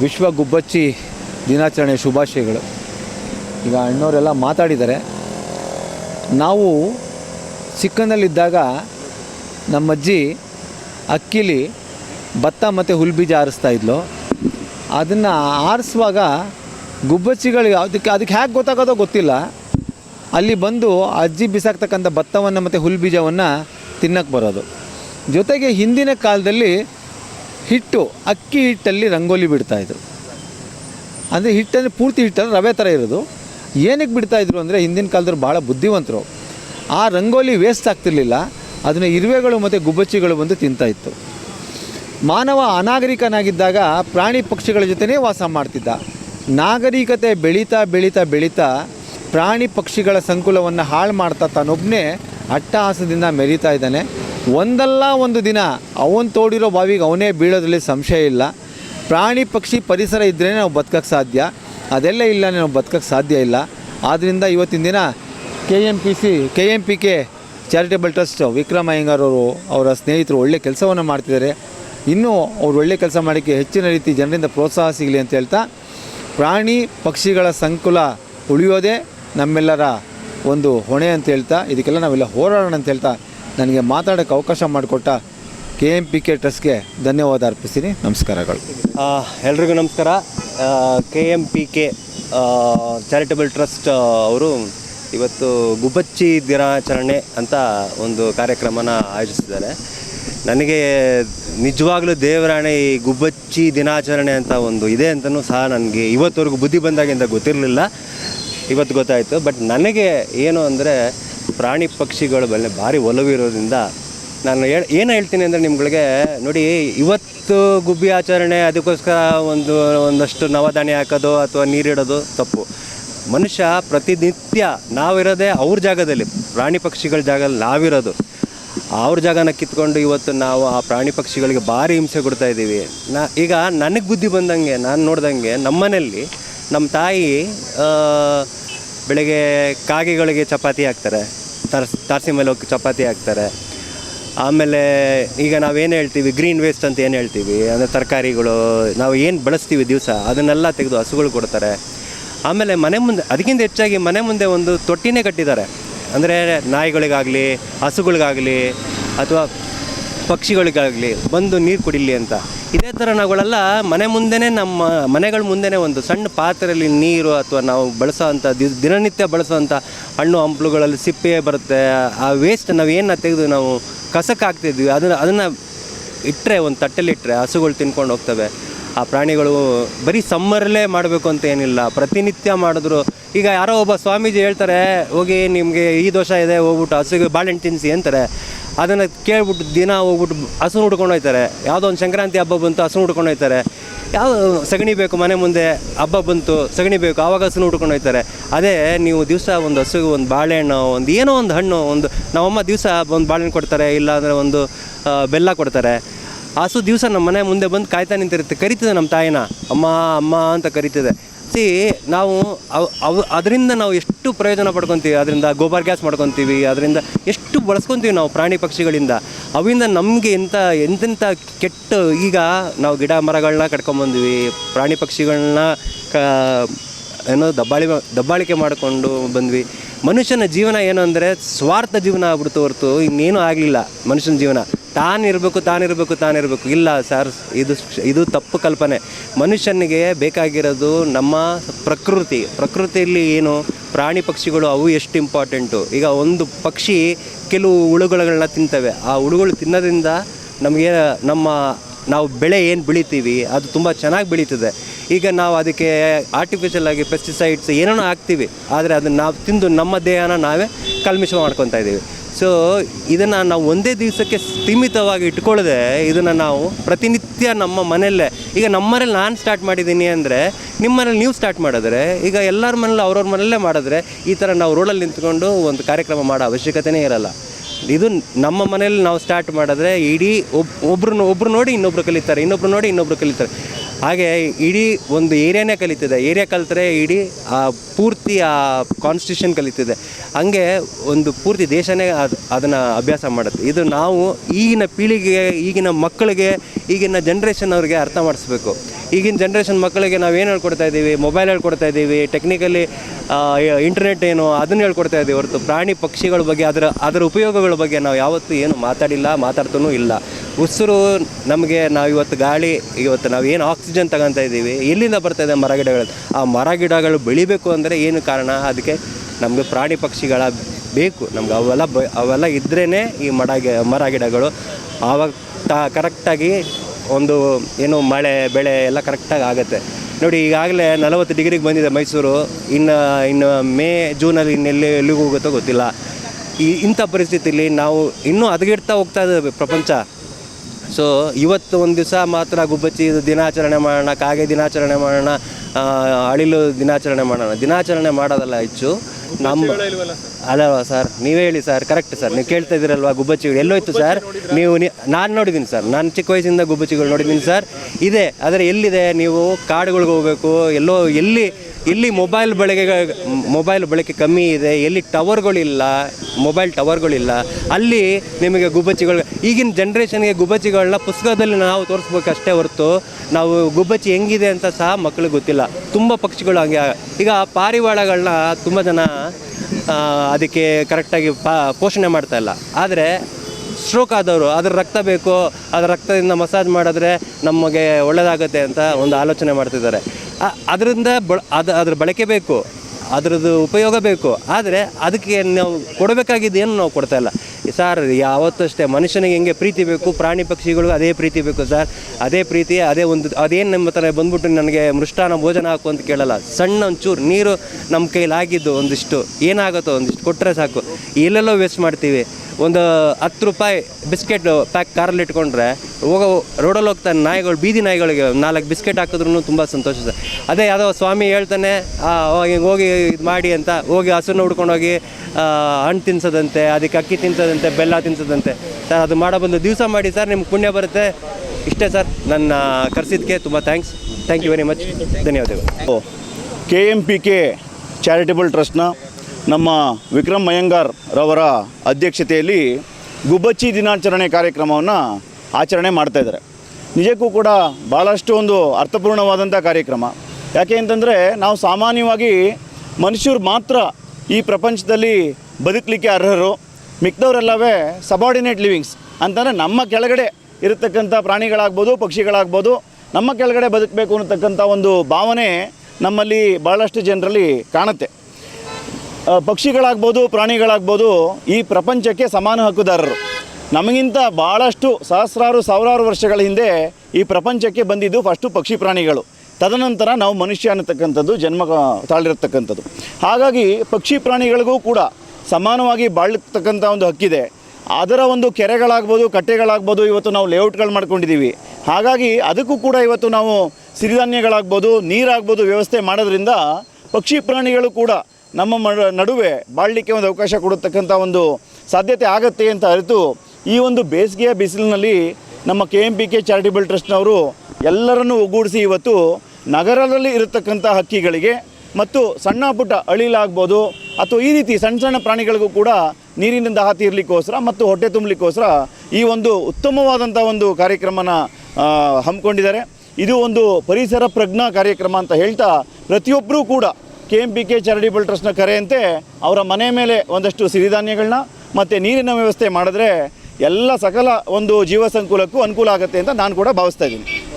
ವಿಶ್ವ ಗುಬ್ಬಚ್ಚಿ ದಿನಾಚರಣೆ ಶುಭಾಶಯಗಳು. ಈಗ ಅಣ್ಣವರೆಲ್ಲ ಮಾತಾಡಿದ್ದಾರೆ. ನಾವು ಚಿಕ್ಕನಲ್ಲಿದ್ದಾಗ ನಮ್ಮಜ್ಜಿ ಅಕ್ಕಿಲಿ ಭತ್ತ ಮತ್ತು ಹುಲ್ಬೀಜ ಆರಿಸ್ತಾ ಇದ್ಲು. ಅದನ್ನು ಆರಿಸುವಾಗ ಗುಬ್ಬಚ್ಚಿಗಳು ಅದಕ್ಕೆ ಅದಕ್ಕೆ ಹೇಗೆ ಗೊತ್ತಾಗೋದೋ ಗೊತ್ತಿಲ್ಲ. ಅಲ್ಲಿ ಬಂದು ಅಜ್ಜಿ ಬಿಸಾಕ್ತಕ್ಕಂಥ ಭತ್ತವನ್ನು ಮತ್ತು ಹುಲ್ಬೀಜವನ್ನು ತಿನ್ನಕ್ಕೆ ಬರೋದು. ಜೊತೆಗೆ ಹಿಂದಿನ ಕಾಲದಲ್ಲಿ ಹಿಟ್ಟು, ಅಕ್ಕಿ ಹಿಟ್ಟಲ್ಲಿ ರಂಗೋಲಿ ಬಿಡ್ತಾಯಿದ್ರು ಅಂದರೆ ಹಿಟ್ಟಲ್ಲಿ ಪೂರ್ತಿ ಹಿಟ್ಟಲ್ಲಿ ರವೆ ಥರ ಇರೋದು. ಏನಕ್ಕೆ ಬಿಡ್ತಾಯಿದ್ರು ಅಂದರೆ ಹಿಂದಿನ ಕಾಲದವ್ರು ಭಾಳ ಬುದ್ಧಿವಂತರು. ಆ ರಂಗೋಲಿ ವೇಸ್ಟ್ ಆಗ್ತಿರ್ಲಿಲ್ಲ. ಅದನ್ನು ಇರುವೆಗಳು ಮತ್ತು ಗುಬ್ಬಚ್ಚಿಗಳು ಬಂದು ತಿಂತಾಯಿತ್ತು ಮಾನವ ಅನಾಗರಿಕನಾಗಿದ್ದಾಗ ಪ್ರಾಣಿ ಪಕ್ಷಿಗಳ ಜೊತೆನೇ ವಾಸ ಮಾಡ್ತಿದ್ದ. ನಾಗರಿಕತೆ ಬೆಳೀತಾ ಬೆಳೀತಾ ಬೆಳೀತಾ ಪ್ರಾಣಿ ಪಕ್ಷಿಗಳ ಸಂಕುಲವನ್ನು ಹಾಳು ಮಾಡ್ತಾ ತಾನೊಬ್ಬನೇ ಅಟ್ಟಹಾಸದಿಂದ ಮೆರೀತಾ ಇದ್ದಾನೆ. ಒಂದಲ್ಲ ಒಂದು ದಿನ ಅವನು ತೋಡಿರೋ ಬಾವಿಗೆ ಅವನೇ ಬೀಳೋದ್ರಲ್ಲಿ ಸಂಶಯ ಇಲ್ಲ. ಪ್ರಾಣಿ, ಪಕ್ಷಿ, ಪರಿಸರ ಇದ್ರೇ ನಾವು ಬದುಕಕ್ಕೆ ಸಾಧ್ಯ. ಅದೆಲ್ಲ ಇಲ್ಲ ನಾವು ಬದುಕಕ್ಕೆ ಸಾಧ್ಯ ಇಲ್ಲ. ಆದ್ದರಿಂದ ಇವತ್ತಿನ ದಿನ K M P C K M P K charitable trust Vikram Iyengar ಅವರು, ಅವರ ಸ್ನೇಹಿತರು ಒಳ್ಳೆ ಕೆಲಸವನ್ನು ಮಾಡ್ತಿದ್ದಾರೆ. ಇನ್ನೂ ಅವ್ರು ಒಳ್ಳೆ ಕೆಲಸ ಮಾಡೋಕ್ಕೆ ಹೆಚ್ಚಿನ ರೀತಿ ಜನರಿಂದ ಪ್ರೋತ್ಸಾಹ ಸಿಗಲಿ ಅಂತ ಹೇಳ್ತಾ, ಪ್ರಾಣಿ, ಪಕ್ಷಿಗಳ ಸಂಕುಲ ಉಳಿಯೋದೇ ನಮ್ಮೆಲ್ಲರ ಒಂದು ಹೊಣೆ ಅಂತ ಹೇಳ್ತಾ, ಇದಕ್ಕೆಲ್ಲ ನಾವೆಲ್ಲ ಹೋರಾಡೋಣ ಅಂತ ಹೇಳ್ತಾ ನನಗೆ ಮಾತಾಡೋಕ್ಕೆ ಅವಕಾಶ ಮಾಡಿಕೊಟ್ಟ ಕೆ ಎಂ ಪಿ ಕೆ ಟ್ರಸ್ಟ್ಗೆ ಧನ್ಯವಾದ ಅರ್ಪಿಸ್ತೀನಿ. ನಮಸ್ಕಾರಗಳು. ಎಲ್ರಿಗೂ ನಮಸ್ಕಾರ. K M P K charitable trust ಅವರು ಇವತ್ತು ಗುಬ್ಬಚ್ಚಿ ದಿನಾಚರಣೆ ಅಂತ ಒಂದು ಕಾರ್ಯಕ್ರಮನ ಆಯೋಜಿಸಿದ್ದಾರೆ. ನನಗೆ ನಿಜವಾಗ್ಲೂ ದೇವರಾಣೆ ಈ ಗುಬ್ಬಚ್ಚಿ ದಿನಾಚರಣೆ ಅಂತ ಒಂದು ಇದೆ ಅಂತಲೂ ಸಹ ನನಗೆ ಇವತ್ತವರೆಗೂ ಬುದ್ಧಿ ಬಂದಾಗಿಂದ ಗೊತ್ತಿರಲಿಲ್ಲ. ಇವತ್ತು ಗೊತ್ತಾಯಿತು. ಬಟ್ ನನಗೆ ಏನು ಅಂದರೆ ಪ್ರಾಣಿ ಪಕ್ಷಿಗಳ ಮೇಲೆ ಭಾರಿ ಒಲವಿರೋದ್ರಿಂದ ನಾನು ಹೇಳ, ಏನು ಹೇಳ್ತೀನಿ ಅಂದರೆ ನಿಮ್ಗಳಿಗೆ ನೋಡಿ, ಇವತ್ತು ಗುಬ್ಬಿ ಆಚರಣೆ ಅದಕ್ಕೋಸ್ಕರ ಒಂದು, ಒಂದಷ್ಟು ನವಧಾನ್ಯ ಹಾಕೋದು ಅಥವಾ ನೀರಿಡೋದು ತಪ್ಪು. ಮನುಷ್ಯ ಪ್ರತಿನಿತ್ಯ ನಾವಿರೋದೇ ಅವ್ರ ಜಾಗದಲ್ಲಿ, ಪ್ರಾಣಿ ಪಕ್ಷಿಗಳ ಜಾಗದಲ್ಲಿ ನಾವಿರೋದು. ಅವ್ರ ಜಾಗನ ಕಿತ್ಕೊಂಡು ಇವತ್ತು ನಾವು ಆ ಪ್ರಾಣಿ ಪಕ್ಷಿಗಳಿಗೆ ಭಾರಿ ಹಿಂಸೆ ಕೊಡ್ತಾ ಇದ್ದೀವಿ. ನಾ, ಈಗ ನನಗೆ ಬುದ್ಧಿ ಬಂದಂಗೆ, ನಾನು ನೋಡ್ದಂಗೆ ನಮ್ಮನೆಯಲ್ಲಿ ನಮ್ಮ ತಾಯಿ ಬೆಳಗ್ಗೆ ಕಾಗೆಗಳಿಗೆ ಚಪಾತಿ ಹಾಕ್ತಾರೆ. ತರ್ಸ್, ತಾರಸಿ ಮೇಲೆ ಹೋಗಿ ಚಪಾತಿ ಹಾಕ್ತಾರೆ. ಆಮೇಲೆ ಈಗ ನಾವೇನು ಹೇಳ್ತೀವಿ ಗ್ರೀನ್ ವೇಸ್ಟ್ ಅಂತ ಏನು ಹೇಳ್ತೀವಿ? ಅಂದರೆ ತರಕಾರಿಗಳು, ನಾವು ಏನು ಬಳಸ್ತೀವಿ ದಿವಸ, ಅದನ್ನೆಲ್ಲ ತೆಗೆದು ಹಸುಗಳು ಕೊಡ್ತಾರೆ. ಆಮೇಲೆ ಮನೆ ಮುಂದೆ, ಅದಕ್ಕಿಂತ ಹೆಚ್ಚಾಗಿ ಮನೆ ಮುಂದೆ ಒಂದು ತೊಟ್ಟಿನೇ ಕಟ್ಟಿದ್ದಾರೆ. ಅಂದರೆ ನಾಯಿಗಳಿಗಾಗಲಿ, ಹಸುಗಳಿಗಾಗಲಿ, ಅಥವಾ ಪಕ್ಷಿಗಳಿಗಾಗಲಿ, ಬಂದು ನೀರು ಕುಡಿಲಿ ಅಂತ. ಇದೇ ಥರ ನಾವುಗಳೆಲ್ಲ ಮನೆ ಮುಂದೆನೇ ನಮ್ಮ ಮನೆಗಳ ಮುಂದೆನೇ ಒಂದು ಸಣ್ಣ ಪಾತ್ರೆಯಲ್ಲಿ ನೀರು ಅಥವಾ ನಾವು ಬಳಸೋವಂಥ ದಿನನಿತ್ಯ ಬಳಸೋವಂಥ ಹಣ್ಣು ಹಂಪ್ಲುಗಳಲ್ಲಿ ಸಿಪ್ಪೆ ಬರುತ್ತೆ. ಆ ವೇಸ್ಟ್ ನಾವು ಏನು ತೆಗೆದು ನಾವು ಕಸಕ್ಕೆ ಹಾಕ್ತಿದ್ವಿ. ಅದನ್ನು ಅದನ್ನು ಇಟ್ಟರೆ ಒಂದು ತಟ್ಟೆಲಿ ಇಟ್ಟರೆ ಹಸುಗಳು ತಿನ್ಕೊಂಡು ಹೋಗ್ತವೆ. ಆ ಪ್ರಾಣಿಗಳು ಬರೀ ಸಮ್ಮರಲ್ಲೇ ಮಾಡಬೇಕು ಅಂತ ಏನಿಲ್ಲ. ಪ್ರತಿನಿತ್ಯ ಮಾಡಿದ್ರು. ಈಗ ಯಾರೋ ಒಬ್ಬ ಸ್ವಾಮೀಜಿ ಹೇಳ್ತಾರೆ, ಹೋಗಿ ನಿಮಗೆ ಈ ದೋಷ ಇದೆ, ಹೋಗ್ಬಿಟ್ಟು ಹಸುಗೆ ಬಾಳೆಹಣ್ಣು ತಿನ್ನಿಸಿ ಅಂತಾರೆ. ಅದನ್ನು ಕೇಳ್ಬಿಟ್ಟು ದಿನ ಹೋಗ್ಬಿಟ್ಟು ಹಸು ಹುಡ್ಕೊಂಡು ಹೋಗ್ತಾರೆ. ಯಾವುದೋ ಒಂದು ಸಂಕ್ರಾಂತಿ ಹಬ್ಬ ಬಂತು ಹಸು ಹುಡ್ಕೊಂಡು ಹೋಗ್ತಾರೆ. ಯಾವ ಸಗಣಿ ಬೇಕು, ಮನೆ ಮುಂದೆ ಹಬ್ಬ ಬಂತು, ಸಗಣಿ ಬೇಕು, ಆವಾಗ ಹಸುನ ಹುಡ್ಕೊಂಡು ಹೋಗ್ತಾರೆ. ಅದೇ ನೀವು ದಿವಸ ಒಂದು ಹಸುಗೆ, ಒಂದು ಬಾಳೆಹಣ್ಣು, ಒಂದು ಏನೋ ಒಂದು ಹಣ್ಣು, ಒಂದು ನಮ್ಮಮ್ಮ ದಿವಸ ಒಂದು ಬಾಳೆಹಣ್ಣು ಕೊಡ್ತಾರೆ ಇಲ್ಲ ಅಂದರೆ ಒಂದು ಬೆಲ್ಲ ಕೊಡ್ತಾರೆ. ಹಸು ದಿವಸ ನಮ್ಮ ಮನೆ ಮುಂದೆ ಬಂದು ಕಾಯ್ತಾ ನಿಂತಿರುತ್ತೆ. ಕರಿತದೆ ನಮ್ಮ ತಾಯಿನ. ಅಮ್ಮ ಅಮ್ಮ ಅಂತ ಕರಿತದೆ. ಸಿ ನಾವು ಅವ್ ಅದರಿಂದ ನಾವು ಎಷ್ಟು ಪ್ರಯೋಜನ ಪಡ್ಕೊತೀವಿ? ಅದರಿಂದ ಗೋಬರ್ ಗ್ಯಾಸ್ ಮಾಡ್ಕೊತೀವಿ, ಅದರಿಂದ ಎಷ್ಟು ಬಳಸ್ಕೊತೀವಿ ನಾವು ಪ್ರಾಣಿ ಪಕ್ಷಿಗಳಿಂದ? ಅವಿಂದ ನಮಗೆ ಎಂಥ ಎಂತೆಂಥ ಕೆಟ್ಟ ಈಗ ನಾವು ಗಿಡ ಮರಗಳನ್ನ ಕಟ್ಕೊಂಬಂದ್ವಿ, ಪ್ರಾಣಿ ಪಕ್ಷಿಗಳನ್ನ ಕ, ಏನೋ ದಬ್ಬಾಳಿ, ದಬ್ಬಾಳಿಕೆ ಮಾಡಿಕೊಂಡು ಬಂದ್ವಿ. ಮನುಷ್ಯನ ಜೀವನ ಏನು ಅಂದರೆ ಸ್ವಾರ್ಥ ಜೀವನ ಆಗ್ಬಿಡ್ತು ಹೊರತು ಇನ್ನೇನು ಆಗಲಿಲ್ಲ ಮನುಷ್ಯನ ಜೀವನ. ತಾನಿರಬೇಕು ತಾನಿರಬೇಕು ತಾನಿರಬೇಕು. ಇಲ್ಲ ಸರ್, ಇದು ಇದು ತಪ್ಪು ಕಲ್ಪನೆ. ಮನುಷ್ಯನಿಗೆ ಬೇಕಾಗಿರೋದು ನಮ್ಮ ಪ್ರಕೃತಿ. ಪ್ರಕೃತಿಯಲ್ಲಿ ಏನು? ಪ್ರಾಣಿ ಪಕ್ಷಿಗಳು ಅವು ಎಷ್ಟು ಇಂಪಾರ್ಟೆಂಟು ಈಗ ಒಂದು ಪಕ್ಷಿ ಕೆಲವು ಹುಳುಗಳನ್ನ ತಿಂತವೆ. ಆ ಹುಳುಗಳು ತಿನ್ನೋದ್ರಿಂದ ನಮಗೆ ನಮ್ಮ, ನಾವು ಬೆಳೆ ಏನು ಬೆಳಿತೀವಿ, ಅದು ತುಂಬ ಚೆನ್ನಾಗಿ ಬೆಳೀತದೆ. ಈಗ ನಾವು ಅದಕ್ಕೆ ಆರ್ಟಿಫಿಷಿಯಲ್ ಆಗಿ ಪೆಸ್ಟಿಸೈಡ್ಸ್ ಏನೇನೋ ಹಾಕ್ತೀವಿ. ಆದರೆ ಅದನ್ನು ನಾವು ತಿಂದು ನಮ್ಮ ದೇಹನ ನಾವೇ ಕಲ್ಮಿಷ ಮಾಡ್ಕೊತಾ ಇದ್ದೀವಿ. ಸೊ ಇದನ್ನು ನಾವು ಒಂದೇ ದಿವಸಕ್ಕೆ ಸೀಮಿತವಾಗಿ ಇಟ್ಕೊಳ್ಳದೆ ಇದನ್ನು ನಾವು ಪ್ರತಿನಿತ್ಯ ನಮ್ಮ ಮನೆಯಲ್ಲೇ. ಈಗ ನಮ್ಮ ಮನೇಲಿ ನಾನು ಸ್ಟಾರ್ಟ್ ಮಾಡಿದ್ದೀನಿ ಅಂದರೆ ನಿಮ್ಮ ಮನೇಲಿ ನೀವು ಸ್ಟಾರ್ಟ್ ಮಾಡಿದ್ರೆ, ಈಗ ಎಲ್ಲರ ಮನೇಲಿ ಅವ್ರವ್ರ ಮನೆಯಲ್ಲೇ ಮಾಡಿದ್ರೆ ಈ ಥರ ನಾವು ರೋಡಲ್ಲಿ ನಿಂತ್ಕೊಂಡು ಒಂದು ಕಾರ್ಯಕ್ರಮ ಮಾಡೋ ಅವಶ್ಯಕತೆನೇ ಇರಲ್ಲ. ಇದು ನಮ್ಮ ಮನೇಲಿ ನಾವು ಸ್ಟಾರ್ಟ್ ಮಾಡಿದ್ರೆ ಇಡೀ ಒಬ್ಬ ಒಬ್ರು ಒಬ್ರು ನೋಡಿ ಇನ್ನೊಬ್ರು ಕಲಿತಾರೆ, ಇನ್ನೊಬ್ರು ನೋಡಿ ಇನ್ನೊಬ್ರು ಕಲಿತಾರೆ. ಹಾಗೆ ಇಡೀ ಒಂದು ಏರಿಯಾನೇ ಕಲಿತಿದೆ. ಏರಿಯಾ ಕಲಿತರೆ ಇಡೀ, ಆ, ಪೂರ್ತಿ ಆ ಕಾನ್ಸ್ಟಿಟ್ಯೂಷನ್ ಕಲಿತಿದೆ. ಹಂಗೆ ಒಂದು ಪೂರ್ತಿ ದೇಶನೇ ಅದು, ಅದನ್ನು ಅಭ್ಯಾಸ ಮಾಡುತ್ತೆ. ಇದು ನಾವು ಈಗಿನ ಪೀಳಿಗೆಗೆ, ಈಗಿನ ಮಕ್ಕಳಿಗೆ, ಈಗಿನ ಜನ್ರೇಷನ್ ಅವ್ರಿಗೆ ಅರ್ಥ ಮಾಡಿಸ್ಬೇಕು. ಈಗಿನ ಜನ್ರೇಷನ್ ಮಕ್ಕಳಿಗೆ ನಾವು ಏನು ಹೇಳ್ಕೊಡ್ತಾ ಇದ್ದೀವಿ? ಮೊಬೈಲ್ ಹೇಳ್ಕೊಡ್ತಾ ಇದ್ದೀವಿ. ಟೆಕ್ನಿಕಲಿ ಇಂಟರ್ನೆಟ್ ಏನು ಅದನ್ನು ಹೇಳ್ಕೊಡ್ತಾ ಇದ್ದೀವಿ ಹೊರತು. ಪ್ರಾಣಿ ಪಕ್ಷಿಗಳ ಬಗ್ಗೆ, ಅದರ ಅದರ ಉಪಯೋಗಗಳ ಬಗ್ಗೆ ನಾವು ಯಾವತ್ತೂ ಏನು ಮಾತಾಡಿಲ್ಲ ಮಾತಾಡ್ತೂ ಇಲ್ಲ. ಉಸಿರು ನಮಗೆ ನಾವು ಇವತ್ತು ಗಾಳಿ, ಇವತ್ತು ನಾವು ಏನು ಆಕ್ಸಿಜನ್ ತಗೊತಾ ಇದ್ದೀವಿ, ಎಲ್ಲಿಂದ ಬರ್ತಾ ಇದೆ ಮರ ಗಿಡಗಳು ಆ ಮರ ಗಿಡಗಳು ಬೆಳಿಬೇಕು ಅಂದರೆ ಏನು ಕಾರಣ? ಅದಕ್ಕೆ ನಮಗೆ ಪ್ರಾಣಿ ಪಕ್ಷಿಗಳ ಬೇಕು. ನಮ್ಗೆ ಅವೆಲ್ಲ ಬ, ಅವೆಲ್ಲ ಇದ್ರೇ ಈ ಮಡ ಮರ ಗಿಡಗಳು ಆವಾಗ ತ ಕರೆಕ್ಟಾಗಿ ಒಂದು ಏನು ಮಳೆ, ಬೆಳೆ ಎಲ್ಲ ಕರೆಕ್ಟಾಗಿ ಆಗುತ್ತೆ. ನೋಡಿ, ಈಗಾಗಲೇ ನಲವತ್ತು ಡಿಗ್ರಿಗೆ ಬಂದಿದೆ ಮೈಸೂರು. ಇನ್ನು ಇನ್ನು ಮೇ, ಜೂನಲ್ಲಿ ಇನ್ನೆಲ್ಲಿ ಎಲ್ಲಿಗೂ ಹೋಗುತ್ತೋ ಗೊತ್ತಿಲ್ಲ. ಈ ಇಂಥ ಪರಿಸ್ಥಿತಿಯಲ್ಲಿ ನಾವು ಇನ್ನೂ ಹದಗೆಡ್ತಾ ಹೋಗ್ತಾ ಇದ್ದೇವೆ ಪ್ರಪಂಚ. ಸೊ ಇವತ್ತು ಒಂದು ದಿವಸ ಮಾತ್ರ ಗುಬ್ಬಚ್ಚಿ ದಿನಾಚರಣೆ ಮಾಡೋಣ ಕಾಗೆ ದಿನಾಚರಣೆ ಮಾಡೋಣ ಅಳಿಲು ದಿನಾಚರಣೆ ಮಾಡೋಣ. ದಿನಾಚರಣೆ ಮಾಡೋದಲ್ಲ ಹೆಚ್ಚು. ನಮ್ಮ ಅಲ್ಲವಾ ಸರ್? ನೀವೇ ಹೇಳಿ ಸರ್ ಕರೆಕ್ಟ್ ಸರ್. ನೀವು ಕೇಳ್ತಾ ಇದ್ದೀರಲ್ವಾ ಗುಬ್ಬಚ್ಚಿಗಳು ಎಲ್ಲೋಯ್ತು ಸರ್? ನೀವು ನಾನು ನೋಡಿದ್ದೀನಿ ಸರ್. ನಾನು ಚಿಕ್ಕ ವಯಸ್ಸಿಂದ ಗುಬ್ಬಚ್ಚಿಗಳು ನೋಡಿದ್ದೀನಿ ಸರ್. ಇದೆ ಆದರೆ ಎಲ್ಲಿದೆ? ನೀವು ಕಾಡುಗಳಿಗೆ ಹೋಗಬೇಕು ಎಲ್ಲೋ ಎಲ್ಲಿ ಎಲ್ಲಿ ಮೊಬೈಲ್ ಬಳಕೆ ಮೊಬೈಲ್ ಬಳಕೆ ಕಮ್ಮಿ ಇದೆ, ಎಲ್ಲಿ ಟವರ್ಗಳಿಲ್ಲ, ಮೊಬೈಲ್ ಟವರ್ಗಳಿಲ್ಲ, ಅಲ್ಲಿ ನಿಮಗೆ ಗುಬ್ಬಚ್ಚಿಗಳು, ಈಗಿನ ಜನ್ರೇಷನ್ಗೆ ಗುಬ್ಬಚ್ಚಿಗಳನ್ನ ಪುಸ್ತಕದಲ್ಲಿ ನಾವು ತೋರಿಸ್ಬೇಕಷ್ಟೇ ಹೊರತು, ನಾವು ಗುಬ್ಬಚ್ಚಿ ಹೆಂಗಿದೆ ಅಂತ ಸಹ ಮಕ್ಕಳಿಗೆ ಗೊತ್ತಿಲ್ಲ. ತುಂಬ ಪಕ್ಷಿಗಳು ಹಂಗೆ ಈಗ ಪಾರಿವಾಳಗಳನ್ನ ತುಂಬ ಜನ ಅದಕ್ಕೆ ಕರೆಕ್ಟಾಗಿ ಪಾ, ಪೋಷಣೆ ಮಾಡ್ತಾ ಇಲ್ಲ. ಆದರೆ ಸ್ಟ್ರೋಕ್ ಆದವರು, ಅದ್ರ ರಕ್ತ ಬೇಕು, ಅದರ ರಕ್ತದಿಂದ ಮಸಾಜ್ ಮಾಡಿದ್ರೆ ನಮಗೆ ಒಳ್ಳೆಯದಾಗುತ್ತೆ ಅಂತ ಒಂದು ಆಲೋಚನೆ ಮಾಡ್ತಿದ್ದಾರೆ. ಅದರಿಂದ ಬ, ಅದು, ಅದ್ರ ಬಳಕೆ ಬೇಕು, ಅದರದ್ದು ಉಪಯೋಗ ಬೇಕು. ಆದರೆ ಅದಕ್ಕೆ ನಾವು ಕೊಡಬೇಕಾಗಿದ್ದು ಏನು ನಾವು ಕೊಡ್ತಾ ಇಲ್ಲ. ಸರ್ ಯಾವತ್ತಷ್ಟೇ ಮನುಷ್ಯನಿಗೆ ಹೆಂಗೆ ಪ್ರೀತಿ ಬೇಕು, ಪ್ರಾಣಿ ಪಕ್ಷಿಗಳಿಗೂ ಅದೇ ಪ್ರೀತಿ ಬೇಕು ಸರ್. ಅದೇ ಪ್ರೀತಿ, ಅದೇ ಒಂದು, ಅದೇನು ನಮ್ಮ ಹತ್ರ ಬಂದ್ಬಿಟ್ಟು ನನಗೆ ಮೃಷ್ಟಾನ ಭೋಜನ ಹಾಕು ಅಂತ ಕೇಳಲ್ಲ. ಸಣ್ಣ ಒಂಚೂರು ನೀರು ನಮ್ಮ ಕೈಲಾಗಿದ್ದು ಒಂದಿಷ್ಟು, ಏನಾಗುತ್ತೋ ಒಂದಿಷ್ಟು ಕೊಟ್ಟರೆ ಸಾಕು. ಎಲ್ಲೆಲ್ಲೋ ವೇಸ್ಟ್ ಮಾಡ್ತೀವಿ. ಒಂದು ಹತ್ತು ರೂಪಾಯಿ ಬಿಸ್ಕೆಟ್ ಪ್ಯಾಕ್ ಕಾರಲ್ಲಿ ಇಟ್ಕೊಂಡ್ರೆ ಹೋಗೋ ರೋಡಲ್ಲಿ ಹೋಗ್ತಾನೆ ನಾಯಿಗಳು, ಬೀದಿ ನಾಯಿಗಳಿಗೆ ನಾಲ್ಕು ಬಿಸ್ಕೆಟ್ ಹಾಕಿದ್ರು ತುಂಬ ಸಂತೋಷ ಸರ್. ಅದೇ ಯಾವುದೋ ಸ್ವಾಮಿ ಹೇಳ್ತಾನೆ ಹಿಂಗೆ, ಹೋಗಿ ಇದು ಮಾಡಿ ಅಂತ ಹೋಗಿ ಹಸುನ ಹುಡ್ಕೊಂಡೋಗಿ ಹೋಗಿ ಹಣ್ಣು ತಿನ್ಸೋದಂತೆ, ಅದಕ್ಕೆ ಅಕ್ಕಿ ತಿನ್ಸೋದಂತೆ, ಬೆಲ್ಲ ತಿನ್ಸೋದಂತೆ. ಸರ್, ಅದು ಮಾಡೋ ಬಂದು ದಿವಸ ಮಾಡಿ ಸರ್, ನಿಮ್ಗೆ ಪುಣ್ಯ ಬರುತ್ತೆ. ಇಷ್ಟೇ ಸರ್, ನನ್ನ ಕರೆಸಿದ್ದಕ್ಕೆ ತುಂಬ thanks thank you very much ಧನ್ಯವಾದಗಳು. K M P K charitable ಟ್ರಸ್ಟ್ನ ನಮ್ಮ ವಿಕ್ರಮ್ ಮಯಂಗಾರ್ ರವರ ಅಧ್ಯಕ್ಷತೆಯಲ್ಲಿ ಗುಬ್ಬಚ್ಚಿ ದಿನಾಚರಣೆ ಕಾರ್ಯಕ್ರಮವನ್ನು ಆಚರಣೆ ಮಾಡ್ತಾ ಇದ್ದಾರೆ. ನಿಜಕ್ಕೂ ಕೂಡ ಭಾಳಷ್ಟು ಒಂದು ಅರ್ಥಪೂರ್ಣವಾದಂಥ ಕಾರ್ಯಕ್ರಮ. ಯಾಕೆ ಅಂತಂದರೆ ನಾವು ಸಾಮಾನ್ಯವಾಗಿ ಮನುಷ್ಯರು ಮಾತ್ರ ಈ ಪ್ರಪಂಚದಲ್ಲಿ ಬದುಕಲಿಕ್ಕೆ ಅರ್ಹರು. ಮಿಕ್ದವರೆಲ್ಲವೇ ಸಬಾರ್ಡಿನೇಟ್ ಲಿವಿಂಗ್ಸ್ ಅಂತಂದರೆ ನಮ್ಮ ಕೆಳಗಡೆ ಇರತಕ್ಕಂಥ ಪ್ರಾಣಿಗಳಾಗ್ಬೋದು, ಪಕ್ಷಿಗಳಾಗ್ಬೋದು, ನಮ್ಮ ಕೆಳಗಡೆ ಬದುಕಬೇಕು ಅನ್ನತಕ್ಕಂಥ ಒಂದು ಭಾವನೆ ನಮ್ಮಲ್ಲಿ ಭಾಳಷ್ಟು ಜನರಲ್ಲಿ ಕಾಣುತ್ತೆ. ಪಕ್ಷಿಗಳಾಗ್ಬೋದು, ಪ್ರಾಣಿಗಳಾಗ್ಬೋದು ಈ ಪ್ರಪಂಚಕ್ಕೆ ಸಮಾನ ಹಕ್ಕುದಾರರು. ನಮಗಿಂತ ಭಾಳಷ್ಟು ಸಹಸ್ರಾರು, ಸಾವಿರಾರು ವರ್ಷಗಳ ಹಿಂದೆ ಈ ಪ್ರಪಂಚಕ್ಕೆ ಬಂದಿದ್ದು ಫಸ್ಟು ಪಕ್ಷಿ ಪ್ರಾಣಿಗಳು. ತದನಂತರ ನಾವು ಮನುಷ್ಯ ಅನ್ನತಕ್ಕಂಥದ್ದು, ಜನ್ಮ ತಾಳಿರತಕ್ಕಂಥದ್ದು. ಹಾಗಾಗಿ ಪಕ್ಷಿ ಪ್ರಾಣಿಗಳಿಗೂ ಕೂಡ ಸಮಾನವಾಗಿ ಬಾಳತಕ್ಕಂಥ ಒಂದು ಹಕ್ಕಿದೆ. ಅದರ ಒಂದು ಕೆರೆಗಳಾಗ್ಬೋದು, ಕಟ್ಟೆಗಳಾಗ್ಬೋದು ಇವತ್ತು ನಾವು ಲೇಔಟ್ಗಳು ಮಾಡ್ಕೊಂಡಿದ್ದೀವಿ. ಹಾಗಾಗಿ ಅದಕ್ಕೂ ಕೂಡ ಇವತ್ತು ನಾವು ಸಿರಿಧಾನ್ಯಗಳಾಗ್ಬೋದು, ನೀರಾಗ್ಬೋದು ವ್ಯವಸ್ಥೆ ಮಾಡೋದ್ರಿಂದ ಪಕ್ಷಿ ಪ್ರಾಣಿಗಳು ಕೂಡ ನಮ್ಮ ನಡುವೆ ಬಾಳಲಿಕ್ಕೆ ಒಂದು ಅವಕಾಶ ಕೊಡತಕ್ಕಂಥ ಒಂದು ಸಾಧ್ಯತೆ ಆಗತ್ತೆ ಅಂತ ಅರಿತು ಈ ಒಂದು ಬೇಸಿಗೆಯ ಬಿಸಿಲಿನಲ್ಲಿ ನಮ್ಮ K M P K charitable ಟ್ರಸ್ಟ್ನವರು ಎಲ್ಲರನ್ನೂ ಒಗ್ಗೂಡಿಸಿ ಇವತ್ತು ನಗರದಲ್ಲಿ ಇರತಕ್ಕಂಥ ಹಕ್ಕಿಗಳಿಗೆ ಮತ್ತು ಸಣ್ಣ ಪುಟ್ಟ ಅಳಿಲಾಗ್ಬೋದು ಅಥವಾ ಈ ರೀತಿ ಸಣ್ಣ ಸಣ್ಣ ಪ್ರಾಣಿಗಳಿಗೂ ಕೂಡ ನೀರಿನಿಂದ ಹಾತಿ ಇರಲಿಕ್ಕೋಸ್ಕರ ಮತ್ತು ಹೊಟ್ಟೆ ತುಂಬಲಿಕ್ಕೋಸ್ಕರ ಈ ಒಂದು ಉತ್ತಮವಾದಂಥ ಒಂದು ಕಾರ್ಯಕ್ರಮನ ಹಮ್ಮಿಕೊಂಡಿದ್ದಾರೆ. ಇದು ಒಂದು ಪರಿಸರ ಪ್ರಜ್ಞಾ ಕಾರ್ಯಕ್ರಮ ಅಂತ ಹೇಳ್ತಾ ಪ್ರತಿಯೊಬ್ಬರೂ ಕೂಡ K M P K charitable ಟ್ರಸ್ಟ್ನ ಕರೆಯಂತೆ ಅವರ ಮನೆ ಮೇಲೆ ಒಂದಷ್ಟು ಸಿರಿಧಾನ್ಯಗಳನ್ನ ಮತ್ತು ನೀರಿನ ವ್ಯವಸ್ಥೆ ಮಾಡಿದ್ರೆ ಎಲ್ಲ ಸಕಲ ಒಂದು ಜೀವ ಸಂಕುಲಕ್ಕೂ ಅನುಕೂಲ ಆಗುತ್ತೆ ಅಂತ ನಾನು ಕೂಡ ಭಾವಿಸ್ತಾ ಇದ್ದೀನಿ.